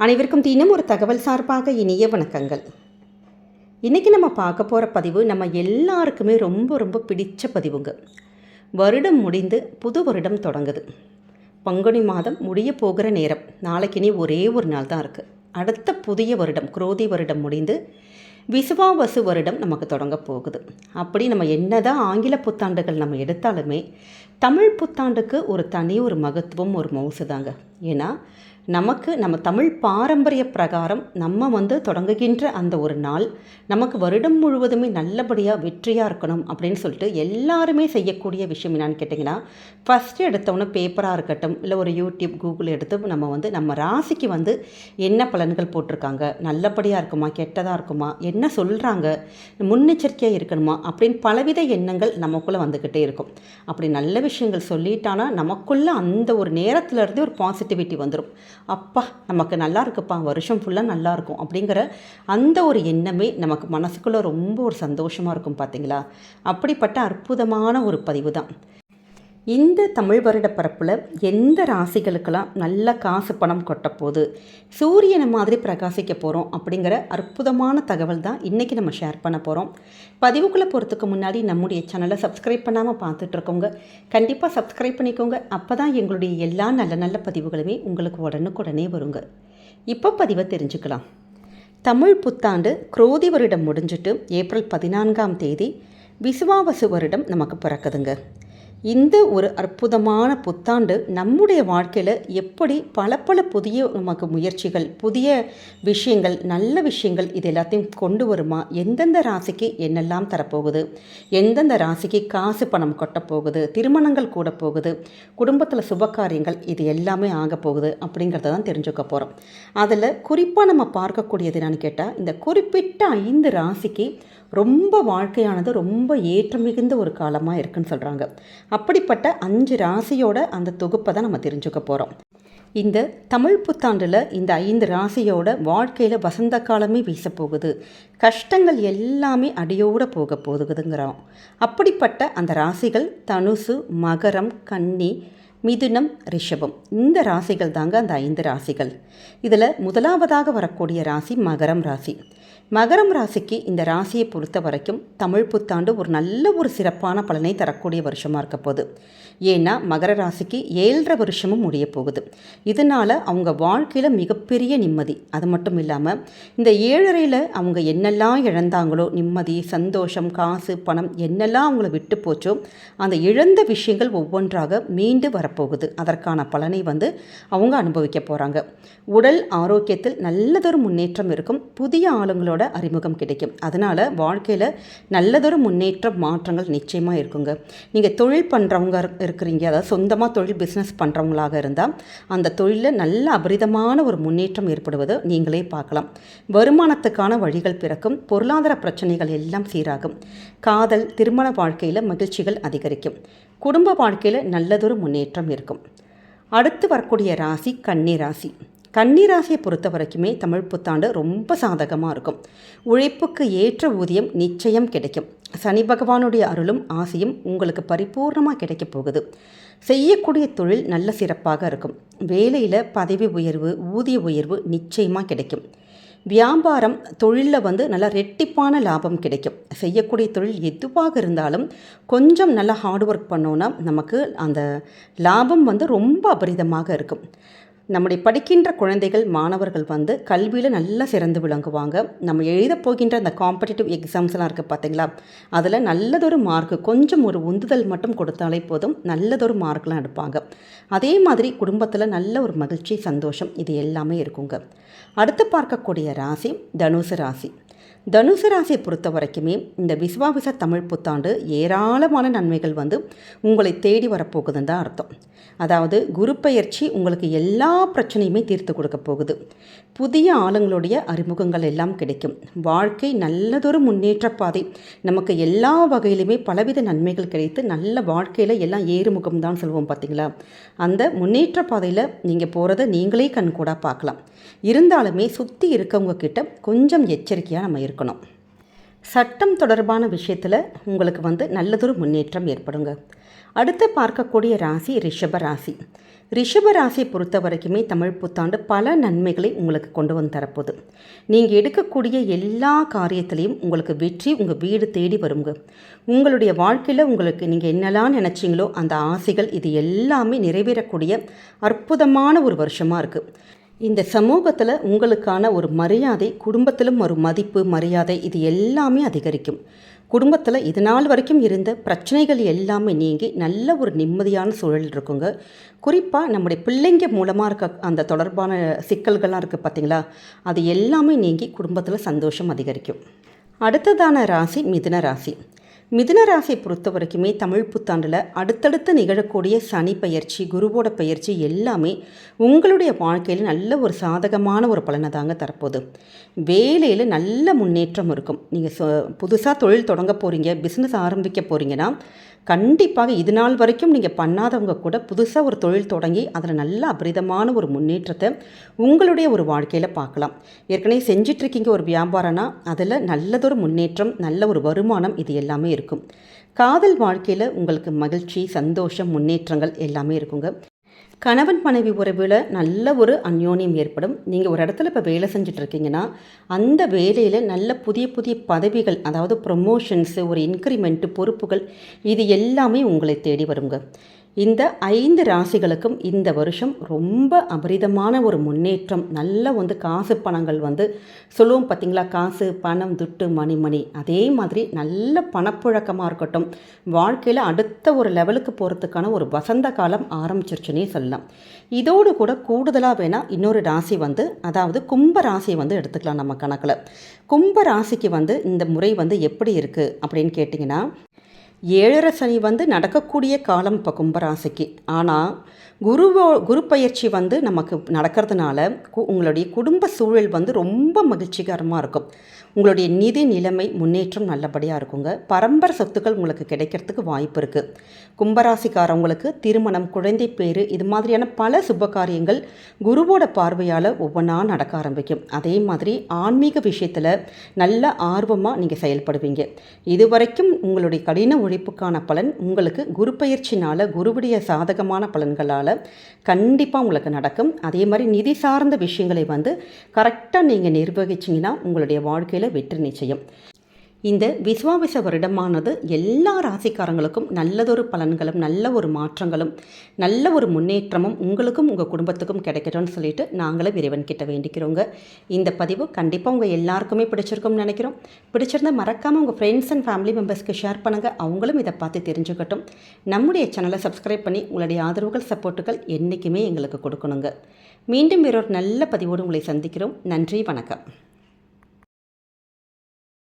அனைவருக்கும் தினம் ஒரு தகவல் சார்பாக இனிய வணக்கங்கள். இன்றைக்கி நம்ம பார்க்க போகிற பதிவு நம்ம எல்லாருக்குமே ரொம்ப ரொம்ப பிடிச்ச பதிவுங்க. வருடம் முடிந்து புது வருடம் தொடங்குது. பங்குனி மாதம் முடிய போகிற நேரம். நாளைக்கினி ஒரே ஒரு நாள் தான் இருக்குது அடுத்த புதிய வருடம் குரோதி வருடம் முடிந்து விசுவாவசு வருடம் நமக்கு தொடங்க போகுது. அப்படி நம்ம என்னதான் ஆங்கில புத்தாண்டுகள் நம்ம எடுத்தாலுமே தமிழ் புத்தாண்டுக்கு ஒரு தனி ஒரு மகத்துவம் ஒரு மவுசு தாங்க ஏன்னா நமக்கு நம்ம தமிழ் பாரம்பரிய பிரகாரம் நம்ம வந்து தொடங்குகின்ற அந்த ஒரு நாள் நமக்கு வருடம் முழுவதுமே நல்லபடியாக வெற்றியாக இருக்கணும் அப்படின்னு சொல்லிட்டு எல்லாருமே செய்யக்கூடிய விஷயம் என்னான்னு கேட்டிங்கன்னா ஃபஸ்ட்டு எடுத்தவொன்னே பேப்பராக இருக்கட்டும் இல்லை ஒரு யூடியூப் கூகுள் எடுத்து நம்ம வந்து நம்ம ராசிக்கு வந்து என்ன பலன்கள் போட்டிருக்காங்க நல்லபடியாக இருக்குமா கெட்டதாக இருக்குமா என்ன சொல்கிறாங்க முன்னெச்சரிக்கையாக இருக்கணுமா அப்படின்னு பலவித எண்ணங்கள் நமக்குள்ளே வந்துக்கிட்டே இருக்கும். அப்படி நல்ல விஷயங்கள் சொல்லிட்டானா நமக்குள்ளே அந்த ஒரு நேரத்துலேருந்தே ஒரு பாசிட்டிவிட்டி வந்துடும் அப்பா நமக்கு நல்லா இருக்குப்பா வருஷம் ஃபுல்லாக நல்லா இருக்கும் அப்படிங்கிற அந்த ஒரு எண்ணமே நமக்கு மனசுக்குள்ளே ரொம்ப ஒரு சந்தோஷமாக இருக்கும் பார்த்தீங்களா அப்படிப்பட்ட அற்புதமான ஒரு பதிவு தான் இந்த தமிழ் வருட பரப்பில் எந்த ராசிகளுக்கெல்லாம் நல்ல காசு பணம் கொட்டப்போகுது? சூரியனை மாதிரி பிரகாசிக்க போகிறோம் அப்படிங்கிற அற்புதமான தகவல் தான் இன்றைக்கி நம்ம ஷேர் பண்ண போகிறோம் பதிவுக்குள்ளே போகிறதுக்கு முன்னாடி நம்முடைய சேனலை சப்ஸ்கிரைப் பண்ணாமல் பார்த்துட்ருக்கோங்க கண்டிப்பாக சப்ஸ்கிரைப் பண்ணிக்கோங்க. அப்போ தான் எங்களுடைய எல்லா நல்ல நல்ல பதிவுகளுமே உங்களுக்கு உடனுக்குடனே வருங்க. இப்போ பதிவை தெரிஞ்சுக்கலாம். தமிழ் புத்தாண்டு குரோதி வருடம் முடிஞ்சிட்டு ஏப்ரல் பதினான்காம் தேதி விசுவாவசு வருடம் நமக்கு பிறக்குதுங்க. இந்த ஒரு அற்புதமான புத்தாண்டு நம்முடைய வாழ்க்கையில் எப்படி பல பல புதிய நமக்கு முயற்சிகள் புதிய விஷயங்கள் நல்ல விஷயங்கள் இது எல்லாத்தையும் கொண்டு வருமா? எந்தெந்த ராசிக்கு என்னெல்லாம் தரப்போகுது? எந்தெந்த ராசிக்கு காசு பணம் கொட்டப்போகுது திருமணங்கள் கூட போகுது? குடும்பத்தில் சுபகாரியங்கள் இது எல்லாமே ஆக போகுது அப்படிங்கிறத தான் தெரிஞ்சுக்க போகிறோம் அதில் குறிப்பாக நம்ம பார்க்கக்கூடியது என்னன்னு கேட்டால் இந்த குறிப்பிட்ட ஐந்து ராசிக்கு ரொம்ப வாழ்க்கையானது ரொம்ப ஏற்றம் மிகுந்த ஒரு காலமாக இருக்குன்னு சொல்கிறாங்க அப்படிப்பட்ட அஞ்சு ராசியோட அந்த தொகுப்பை தான் நம்ம தெரிஞ்சுக்க போகிறோம் இந்த தமிழ் புத்தாண்டில் இந்த ஐந்து ராசியோட வாழ்க்கையில் வசந்த காலமே வீசப்போகுது கஷ்டங்கள் எல்லாமே அடியோடு போக போகுதுங்கிறோம். அப்படிப்பட்ட அந்த ராசிகள் தனுசு மகரம் கன்னி மிதுனம் ரிஷபம். இந்த ராசிகள் தாங்க அந்த ஐந்து ராசிகள். இதில் முதலாவதாக வரக்கூடிய ராசி மகரம் ராசி. மகரம் ராசிக்கு இந்த ராசியை பொறுத்த வரைக்கும் தமிழ் புத்தாண்டு ஒரு நல்ல ஒரு சிறப்பான பலனை தரக்கூடிய வருஷமாக இருக்க போகுது. ஏன்னா மகர ராசிக்கு ஏழரை வருஷமும் முடிய போகுது. இதனால் அவங்க வாழ்க்கையில் மிகப்பெரிய நிம்மதி. அது மட்டும் இல்லாமல் இந்த ஏழரையில் அவங்க என்னெல்லாம் இழந்தாங்களோ நிம்மதி சந்தோஷம் காசு பணம் என்னெல்லாம் அவங்கள விட்டு போச்சோ அந்த இழந்த விஷயங்கள் ஒவ்வொன்றாக மீண்டு வரப்போகுது. அதற்கான பலனை வந்து அவங்க அனுபவிக்க போகிறாங்க உடல் ஆரோக்கியத்தில் நல்லதொரு முன்னேற்றம் இருக்கும். புதிய ஆளுங்களோட அறிமுகம் கிடைக்கும். அதனால் வாழ்க்கையில் நல்லதொரு முன்னேற்ற மாற்றங்கள் நிச்சயமாக இருக்குங்க. நீங்கள் தொழில் பண்ணுறவங்க இருக்கிறீங்க. அதாவது சொந்தமாக தொழில் பிஸ்னஸ் பண்ணுறவங்களாக இருந்தால் அந்த தொழிலில் நல்ல அபரிதமான ஒரு முன்னேற்றம் ஏற்படுவதை நீங்களே பார்க்கலாம். வருமானத்துக்கான வழிகள் பிறக்கும். பொருளாதார பிரச்சனைகள் எல்லாம் சீராகும். காதல் திருமண வாழ்க்கையில் மகிழ்ச்சிகள் அதிகரிக்கும். குடும்ப வாழ்க்கையில் நல்லதொரு முன்னேற்றம் இருக்கும். அடுத்து வரக்கூடிய ராசி கன்னி ராசி. கன்னிராசியை பொறுத்த வரைக்குமே தமிழ் புத்தாண்டு ரொம்ப சாதகமாக இருக்கும். உழைப்புக்கு ஏற்ற ஊதியம் நிச்சயம் கிடைக்கும். சனி பகவானுடைய அருளும் ஆசையும் உங்களுக்கு பரிபூர்ணமாக கிடைக்கப் போகுது. செய்யக்கூடிய தொழில் நல்ல சிறப்பாக இருக்கும். வேலையில் பதவி உயர்வு ஊதிய உயர்வு நிச்சயமாக கிடைக்கும். வியாபாரம் தொழிலில் வந்து நல்லா ரெட்டிப்பான லாபம் கிடைக்கும். செய்யக்கூடிய தொழில் எதுவாக இருந்தாலும் கொஞ்சம் நல்லா ஹார்ட் ஒர்க் பண்ணோன்னா நமக்கு அந்த லாபம் வந்து ரொம்ப அபரிதமாக இருக்கும். நம்முடைய படிக்கின்ற குழந்தைகள் மாணவர்கள் வந்து கல்வியில் நல்லா சிறந்து விளங்குவாங்க. நம்ம எழுத போகின்ற அந்த காம்படிட்டிவ் எக்ஸாம்ஸ்லாம் இருக்குது பார்த்தீங்களா அதில் நல்லதொரு மார்க்கு கொஞ்சம் ஒரு உந்துதல் மட்டும் கொடுத்தாலே போதும் நல்லதொரு மார்க்லாம் எடுப்பாங்க. அதே மாதிரி குடும்பத்தில் நல்ல ஒரு மகிழ்ச்சி சந்தோஷம் இது எல்லாமே இருக்குங்க. அடுத்து பார்க்கக்கூடிய ராசி தனுசு ராசி. தனுசு ராசியை பொறுத்த வரைக்குமே இந்த விஸ்வாபிச தமிழ் புத்தாண்டு ஏராளமான நன்மைகள் வந்து உங்களை தேடி வரப்போகுதுன்னு தான் அர்த்தம். அதாவது குரு பயிற்சி உங்களுக்கு எல்லா பிரச்சனையுமே தீர்த்து கொடுக்க போகுது. புதிய ஆளுங்களுடைய அறிமுகங்கள் எல்லாம் கிடைக்கும். வாழ்க்கை நல்லதொரு முன்னேற்ற பாதை. நமக்கு எல்லா வகையிலுமே பலவித நன்மைகள் கிடைத்து நல்ல வாழ்க்கையில் எல்லாம் ஏறுமுகம் தான் சொல்லுவோம் பார்த்தீங்களா அந்த முன்னேற்ற பாதையில் நீங்கள் போகிறத நீங்களே கண்கூடாக பார்க்கலாம். இருந்தாலுமே சுற்றி இருக்கவங்க கிட்ட கொஞ்சம் எச்சரிக்கையாக நம்ம இருக்கணும். சட்டம் தொடர்பான விஷயத்தில் உங்களுக்கு வந்து நல்லதொரு முன்னேற்றம் ஏற்படுங்க. அடுத்து பார்க்கக்கூடிய ராசி ரிஷப ராசி. ரிஷப ராசியை பொறுத்த வரைக்குமே தமிழ் புத்தாண்டு பல நன்மைகளை உங்களுக்கு கொண்டு வந்து தரப்போகுது. நீங்கள் எடுக்கக்கூடிய எல்லா காரியத்திலையும் உங்களுக்கு வெற்றி உங்கள் வீடு தேடி வருங்க. உங்களுடைய வாழ்க்கையில் உங்களுக்கு நீங்கள் என்னெல்லாம் நினச்சிங்களோ அந்த ஆசைகள் இது எல்லாமே நிறைவேறக்கூடிய அற்புதமான ஒரு வருஷமாக இருக்குது இந்த சமூகத்தில் உங்களுக்கான ஒரு மரியாதை குடும்பத்திலும் ஒரு மதிப்பு மரியாதை இது எல்லாமே அதிகரிக்கும். குடும்பத்தில் இது நாள் வரைக்கும் இருந்த பிரச்சனைகள் எல்லாமே நீங்கி நல்ல ஒரு நிம்மதியான சூழல் இருக்குங்க. குறிப்பாக நம்முடைய பிள்ளைங்க மூலமாக இருக்க அந்த தொடர்பான சிக்கல்கள்லாம் இருக்குது பார்த்தீங்களா அது எல்லாமே நீங்கி குடும்பத்தில் சந்தோஷம் அதிகரிக்கும். அடுத்ததான ராசி மிதுன ராசி. மிதுனராசியை பொறுத்த வரைக்குமே தமிழ் புத்தாண்டில் அடுத்தடுத்து நிகழக்கூடிய சனி பயிற்சி குருவோட பயிற்சி எல்லாமே உங்களுடைய வாழ்க்கையில் நல்ல ஒரு சாதகமான ஒரு பலனை தாங்க தரப்போகுது. வேலையில் நல்ல முன்னேற்றம் இருக்கும். நீங்கள் சொ புதுசாக தொழில் தொடங்க போகிறீங்க பிஸ்னஸ் ஆரம்பிக்க போகிறீங்கன்னா கண்டிப்பாக இது நாள் வரைக்கும் நீங்கள் பண்ணாதவங்க கூட புதுசாக ஒரு தொழில் தொடங்கி அதில் நல்ல அபரிதமான ஒரு முன்னேற்றத்தை உங்களுடைய ஒரு வாழ்க்கையில் பார்க்கலாம். ஏற்கனவே செஞ்சிட்ருக்கீங்க ஒரு வியாபாரம்னா அதில் நல்லதொரு முன்னேற்றம் நல்ல ஒரு வருமானம் இது எல்லாமே இருக்கும். காதல் வாழ்க்கையில் உங்களுக்கு மகிழ்ச்சி சந்தோஷம் முன்னேற்றங்கள் எல்லாமே இருக்குங்க. கணவன் மனைவி உறவில் நல்ல ஒரு அந்யோன்யம் ஏற்படும். நீங்கள் ஒரு இடத்துல இப்போ வேலை செஞ்சிட்ருக்கீங்கன்னா அந்த வேலையில் நல்ல புதிய புதிய பதவிகள் அதாவது ப்ரொமோஷன்ஸு ஒரு இன்க்ரிமெண்ட்டு பொறுப்புகள் இது எல்லாமே உங்களை தேடி வருங்க. இந்த ஐந்து ராசிகளுக்கும் இந்த வருஷம் ரொம்ப அபரிதமான ஒரு முன்னேற்றம். நல்ல வந்து காசு பணங்கள் வந்து சொல்லுவோம் பார்த்திங்களா? காசு பணம் துட்டு மணி மணி அதே மாதிரி நல்ல பணப்புழக்கமாக இருக்கட்டும். வாழ்க்கையில் அடுத்த ஒரு லெவலுக்கு போகிறதுக்கான ஒரு வசந்த காலம் ஆரம்பிச்சிருச்சுன்னே சொல்லலாம். இதோடு கூட கூடுதலாக வேணால் இன்னொரு ராசி வந்து அதாவது கும்ப ராசியை வந்து எடுத்துக்கலாம் நம்ம கணக்கில். கும்ப ராசிக்கு வந்து இந்த முறை வந்து எப்படி இருக்குது அப்படின்னு கேட்டிங்கன்னா ஏழரை சனி வந்து நடக்கக்கூடிய காலம் இப்போ கும்பராசிக்கு. ஆனால் குருவோ குரு பயிற்சி வந்து நமக்கு நடக்கிறதுனால உங்களுடைய குடும்ப சூழல் வந்து ரொம்ப மகிழ்ச்சிகரமாக இருக்கும். உங்களுடைய நிதி நிலைமை முன்னேற்றம் நல்லபடியாக இருக்குங்க. பரம்பரை சொத்துக்கள் உங்களுக்கு கிடைக்கிறதுக்கு வாய்ப்பு இருக்குது கும்பராசிக்காரவங்களுக்கு திருமணம் குழந்தை பேர் இது மாதிரியான பல சுப காரியங்கள் குருவோட பார்வையால் ஒவ்வொன்றா நடக்க ஆரம்பிக்கும். அதே மாதிரி ஆன்மீக விஷயத்தில் நல்ல ஆர்வமாக நீங்கள் செயல்படுவீங்க. இதுவரைக்கும் உங்களுடைய கடின உழைப்புக்கான பலன் உங்களுக்கு குரு பயிற்சினால் குருவுடைய சாதகமான பலன்களால் கண்டிப்பாக உங்களுக்கு நடக்கும். அதே மாதிரி நிதி சார்ந்த விஷயங்களை வந்து கரெக்டாக நீங்கள் நிர்வகிச்சிங்கன்னா உங்களுடைய வாழ்க்கையில் வெற்றி நிச்சயம். இந்த விஸ்வாவிச வருடமானது எல்லா ராசிக்காரங்களுக்கும் நல்லதொரு பலன்களும் நல்ல ஒரு மாற்றங்களும் நல்ல ஒரு முன்னேற்றமும் உங்களுக்கும் உங்கள் குடும்பத்துக்கும் கிடைக்கட்டும்னு சொல்லிட்டு நாங்களும் இறைவன் கிட்ட வேண்டிக்கிறோங்க. இந்த பதிவு கண்டிப்பாக உங்கள் எல்லாருக்குமே பிடிச்சிருக்கும்னு நினைக்கிறோம். பிடிச்சிருந்தால் மறக்காமல் உங்கள் ஃப்ரெண்ட்ஸ் அண்ட் ஃபேமிலி மெம்பர்ஸ்க்கு ஷேர் பண்ணுங்கள் அவங்களும் இதை பார்த்து தெரிஞ்சுக்கட்டும். நம்முடைய சேனலை சப்ஸ்கிரைப் பண்ணி உங்களுடைய ஆதரவுகள் சப்போர்ட்டுகள் என்றைக்குமே எங்களுக்கு கொடுக்கணுங்க. மீண்டும் வேறொரு நல்ல பதிவோடு உங்களை சந்திக்கிறோம். நன்றி வணக்கம்.